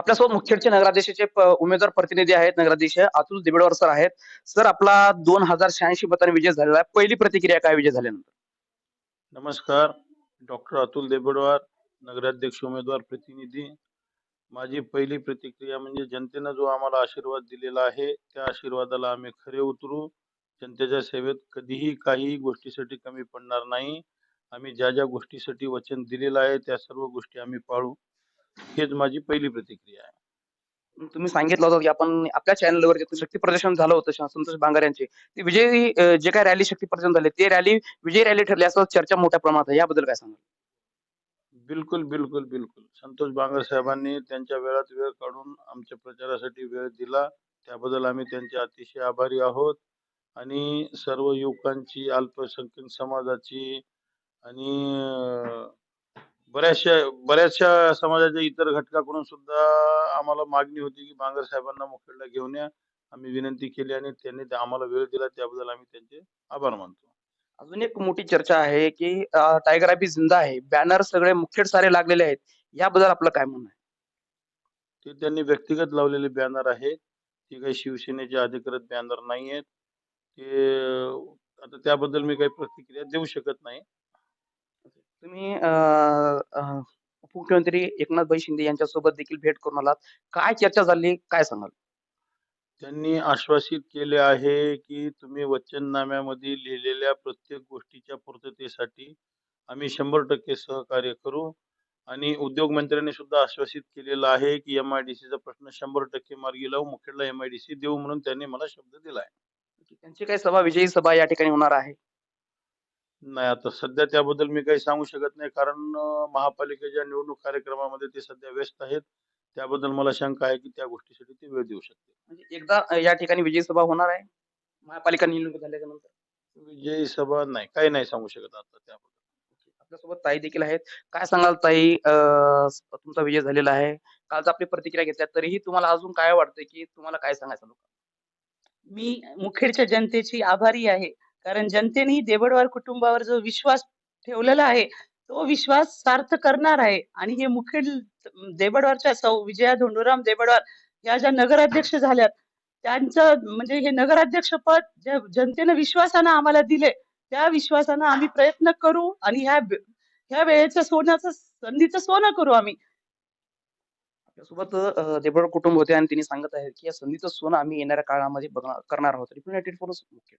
आपल्यासोबत मुखेडचे नगराध्यक्षाचे उमेदवार प्रतिनिधी आहेत. नगराध्यक्ष अतुल दिबेडवर सर आहेत. सर आपला दोन हजार शहाऐंशी मतांनी विजय झालेला आहे. पहिली प्रतिक्रिया काय विजय झाल्यानंतर? नमस्कार. डॉक्टर अतुल देबडवार नगराध्यक्ष उमेदवार प्रतिनिधी. माझी पहिली प्रतिक्रिया म्हणजे जनतेनं जो आम्हाला आशीर्वाद दिलेला आहे त्या आशीर्वादाला आम्ही खरे उतरू. जनतेच्या सेवेत कधीही काही गोष्टीसाठी कमी पडणार नाही. आम्ही ज्या ज्या गोष्टीसाठी वचन दिलेलं आहे त्या सर्व गोष्टी आम्ही पाळू. हेच माझी पहिली प्रतिक्रिया आहे. तुम्ही सांगितलं होतं की आपण आपल्या चॅनलवर जे शक्ती प्रदर्शन झालं होतं संतोष बांगर यांचे. ते विजयी जे काय रॅली शक्ती प्रदर्शन झाले ते रॅली विजयी रॅली ठरली असं चर्चा मोठ्या प्रमाणात आहे. याबद्दल काय सांगाल? बिलकुल बिलकुल बिलकुल. संतोष बांगर साहेबांनी त्यांच्या वेळात वेळ काढून आमच्या प्रचारासाठी वेळ दिला. त्याबद्दल आम्ही त्यांचे अतिशय आभारी आहोत. आणि सर्व युवकांची अल्पसंख्याक समाजाची आणि बऱ्याचशा बऱ्याचशा समाजाच्या इतर घटकाकडून सुद्धा आम्हाला मागणी होती की बांगर साहेबांना मुखेडला घेऊन या. आम्ही विनंती केली आणि त्यांनी त्या- आम्हाला वेळ दिला. त्याबद्दल आम्ही त्यांचे आभार मानतो. अजून एक मोठी चर्चा आहे की टायगर अभी जिंदा आहे. बॅनर सगळे मुखेड सारे लागलेले आहेत. याबद्दल आपलं काय म्हणणं आहे? ते त्यांनी व्यक्तिगत लावलेले बॅनर आहेत. ते काही शिवसेनेचे अधिकृत बॅनर नाही आहेत ते आता त्याबद्दल मी काही प्रतिक्रिया देऊ शकत नाही. तुम्ही उपमुख्यमंत्री एकनाथ शिंदे यांच्यासोबत देखील भेट करून आलात. काय चर्चा झाली काय सांगाल? त्यांनी आश्वासित केले आहे की तुम्ही वचननाम्यामध्ये लिहिलेल्या प्रत्येक गोष्टीच्या पूर्ततेसाठी आम्ही शंभर टक्के सहकार्य करू. आणि उद्योग मंत्र्यांनी सुद्धा आश्वासित केलेलं आहे की एम आय डी सीचा प्रश्न शंभर टक्के मार्गी लावू. मुखेडला एम आय डी सी देऊ म्हणून त्यांनी मला शब्द दिला आहे त्यांची काही सभा विजयी सभा या ठिकाणी होणार आहे. नाही आता सध्या त्याबद्दल मी काही सांगू शकत नाही. कारण अं, महापालिकेच्या निवडणूक कार्यक्रमामध्ये ते सध्या व्यस्त आहेत. त्याबद्दल मला शंका आहे की त्या गोष्टीसाठी ते वेळ देऊ शकते म्हणजे एकदा अं, या ठिकाणी विजयी सभा होणार आहे? महापालिका निवडणूक झाल्याच्यानंतर विजयी सभा नाही काही नाही सांगू शकत आता त्याबद्दल. आपल्यासोबत ताई देखील आहेत. काय सांगाल ताई? अं, तुमचा विजय झालेला आहे. कालच आपली प्रतिक्रिया घेतल्या तरीही तुम्हाला अजून काय वाटतंय की तुम्हाला काय सांगायचं लोकांना? मी मुखेडच्या जनतेची आभारी आहे. कारण जनतेने देबडवार कुटुंबावर जो विश्वास ठेवलेला आहे तो विश्वास सार्थ करणार आहे. आणि हे मुखेड देबडवारच्या सौ विजया धोंडूराम देबडवार या ज्या नगराध्यक्ष झाल्यात त्यांचं म्हणजे हे नगराध्यक्ष पद ज्या जनतेनं विश्वासानं आम्हाला दिले त्या विश्वासानं आम्ही प्रयत्न करू आणि ह्या ह्या वेळेचं सोन्याचं संधीचं सोनं करू आम्ही. सोबत अं, कुटुंब होते आणि त्यांनी सांगत आहेत की या संधीचं सोनं आम्ही येणाऱ्या काळामध्ये बघणार करणार आहोत. रिप्रेझेंटेटिव्ह फॉर मुख्य